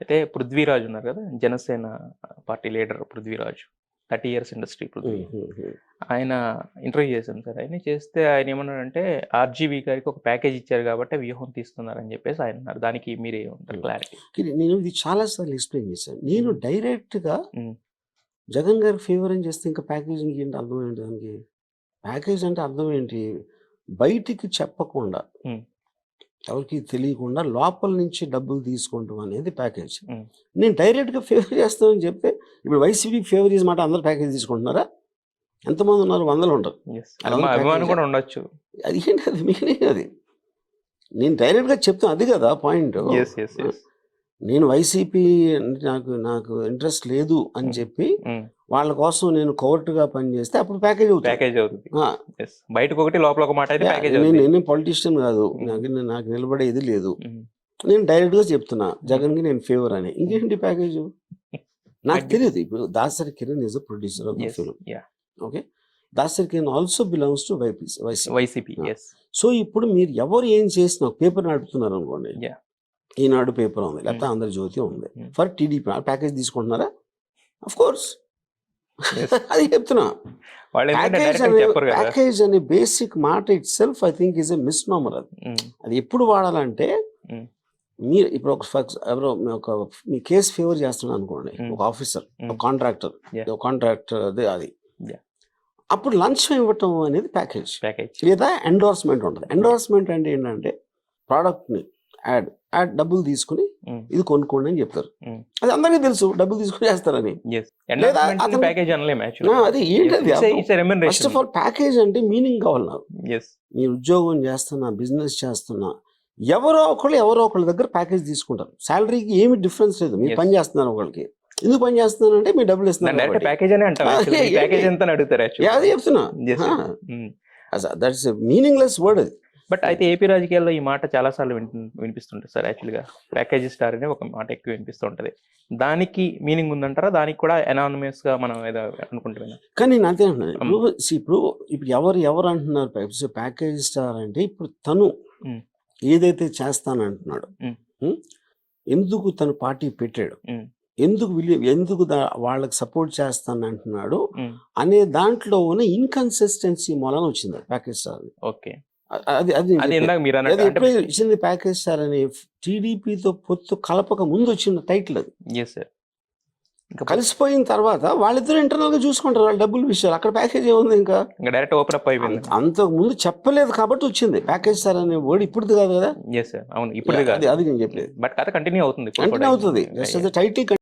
అయితే పృథ్వీరాజ్ ఉన్నారు కదా Janasena party leader Prithviraj thirty years industry Prithvi ఆయన ఇంటర్వ్యూ చేశాను సార్. ఆయన చేస్తే ఆయన ఏమన్నాడంటే ఆర్జీవీ గారికి ఒక ప్యాకేజ్ ఇచ్చారు కాబట్టి వ్యూహం తీస్తున్నారని చెప్పేసి ఆయన అన్నారు. దానికి మీరే ఉంటారు క్లారిటీ. నేను ఇది చాలా సార్లు ఎక్స్ప్లెయిన్ చేశాను. నేను మ్మ్. డైరెక్ట్గా మ్మ్. జగన్ గారికి ఫేవర్ అని చేస్తే ఇంకా ప్యాకేజింగ్ ఏంటి అర్థం ఏంటి దానికి? ప్యాకేజ్ అంటే అర్థం ఏంటి? బయటికి చెప్పకుండా. ఎవరికి తెలియకుండా లోపల నుంచి డబ్బులు తీసుకుంటాం అనేది ప్యాకేజ్. నేను డైరెక్ట్గా ఫేవర్ చేస్తామని చెప్తే ఇప్పుడు వైసీపీ ఫేవర్ చేసి మాట అందరు ప్యాకేజ్ తీసుకుంటున్నారా? ఎంతమంది ఉన్నారు? వందలు package. కూడా ఉండొచ్చు. అది ఏంటి? అది మీనింగ్ అది నేను డైరెక్ట్గా చెప్తాను అది కదా పాయింట్ నేను వైసీపీ అంటే నాకు నాకు ఇంట్రెస్ట్ లేదు అని. చెప్పి వాళ్ళ కోసం నేను కోర్టుగా పనిచేస్తే అప్పుడు ప్యాకేజ్ అవుతుంది. ప్యాకేజ్ అవుతుంది. బయటకు ఒకటి లోపల ఒక మాట నేను నేను పొలిటీషియన్ కాదు. నాకు నాకు నిలబడే ఇది లేదు. నేను డైరెక్ట్గా చెప్తున్నా జగన్కి నేను ఫేవర్ అని. ఇంకేంటి ప్యాకేజ్ నాకు తెలియదు. ఇప్పుడు Dasari Kiran is producer of the. Film. Okay Dasari Kiran also belongs to YPC YC YCP so ఇప్పుడు మీరు ఎవరు ఏం చేసినా పేపర్ నడుపుతున్నారు అనుకోండి. ఈనాడు పేపర్ ఉంది లేకపోతే Mm. ఆంధ్రజ్యోతి ఉంది. ఫర్ టీడీపీ ప్యాకేజ్ తీసుకుంటున్నారా అఫ్ కోర్స్. అది చెప్తున్నా ప్యాకేజ్ అనే బేసిక్ మాట itself I think is a misnomer అది మ్మ్. అది ఎప్పుడు వాడాలంటే Mm. మీరు ఇప్పుడు ఒక ఎవరో ఒక మీ కేసు ఫేవర్ చేస్తున్నాడు అనుకోండి. ఒక ఆఫీసర్. ఒక కాంట్రాక్టర్. ఒక కాంట్రాక్టర్ అదే అది. అప్పుడు లంచం ఇవ్వటం అనేది ప్యాకేజ్ ప్యాకేజ్ లేదా ఎండోర్స్మెంట్ ఉంటుంది ఎండోర్స్మెంట్ అంటే ఏంటంటే ప్రోడక్ట్ని యాడ్ యాడ్ డబ్బులు తీసుకుని. ఇది కొనుక్కోండి అని చెప్తారు. అది అందరికీ తెలుసు డబ్బులు తీసుకుని చేస్తారని అది ఏంటది ఫస్ట్ ఆఫ్ ఆల్ ప్యాకేజ్ అంటే మీనింగ్ కావాలి నాకు మీరు ఉద్యోగం చేస్తున్నా బిజినెస్ చేస్తున్నా ఎవరో ఒకళ్ళు ఎవరో ఒకళ్ళ దగ్గర ప్యాకేజ్ తీసుకుంటారు. శాలరీకి ఏమి డిఫరెన్స్ లేదు. మీరు. పని చేస్తున్నారు ఒకళ్ళకి. ఎందుకు పని చేస్తున్నాను అంటే మీరు డబ్బులు ఇస్తున్నారు. ప్యాకేజ్ అనే అంటాం ఏంటి? ప్యాకేజ్ ఎంత అడుగుతారు అది చెప్తున్నా. దట్స్ మీనింగ్లెస్ వర్డ్ అది. బట్ అయితే ఏపీ రాజకీయాల్లో ఈ మాట చాలా సార్లు వినిపిస్తుంటుంది సార్ యాక్చువల్గా ప్యాకేజ్ స్టార్ అనే ఒక మాట ఎక్కువ వినిపిస్తుంటది దానికి మీనింగ్ ఉందంటారా దానికి కూడా ఎనానమస్గా మనం ఏదో అనుకుంటున్నాం కానీ నేను అంతే. ఇప్పుడు ఇప్పుడు ఇప్పుడు ఎవరు ఎవరు అంటున్నారు ప్యాకేజ్ స్టార్ అంటే ఇప్పుడు తను. ఏదైతే చేస్తానంటున్నాడు? ఎందుకు తను పార్టీ పెట్టాడు. ఎందుకు విలి- ఎందుకు వాళ్ళకి సపోర్ట్ చేస్తానంటున్నాడు Mm. అనే దాంట్లో ఉన్న ఇన్కన్సిస్టెన్సీ మూలన వచ్చింది ప్యాకేజ్. ఓకే అది అది. ఇందాక మీరు ఎప్పుడో ఇచ్చింది ప్యాకేజ్ స్టార్ అని టీడీపీతో పొత్తు కలపక ముందు వచ్చిన టైటిల్ అది. ఎస్ సార్ ఇంకా కలిసిపోయిన తర్వాత వాళ్ళిద్దరు ఇంటర్నల్గా చూసుకుంటారు వాళ్ళ డబ్బుల విషయాలు. అక్కడ ప్యాకేజ్ ఏముంది ఇంకా? ఇంకా డైరెక్ట్ ఓపెన్ అప్ అయిపోయింది. అంత- అంతకు ముందు చెప్పలేదు కాబట్టి వచ్చింది. ప్యాకేజ్ సార్ అనే వర్డ్ ఇప్పుడు కాదు కదా? ఎస్ సార్ అవును ఇప్పుడు అది అది నేను చెప్పేది బట్ కథ కంటిన్యూ అవుతుంది. కంటిన్యూ అవుతుంది. Just title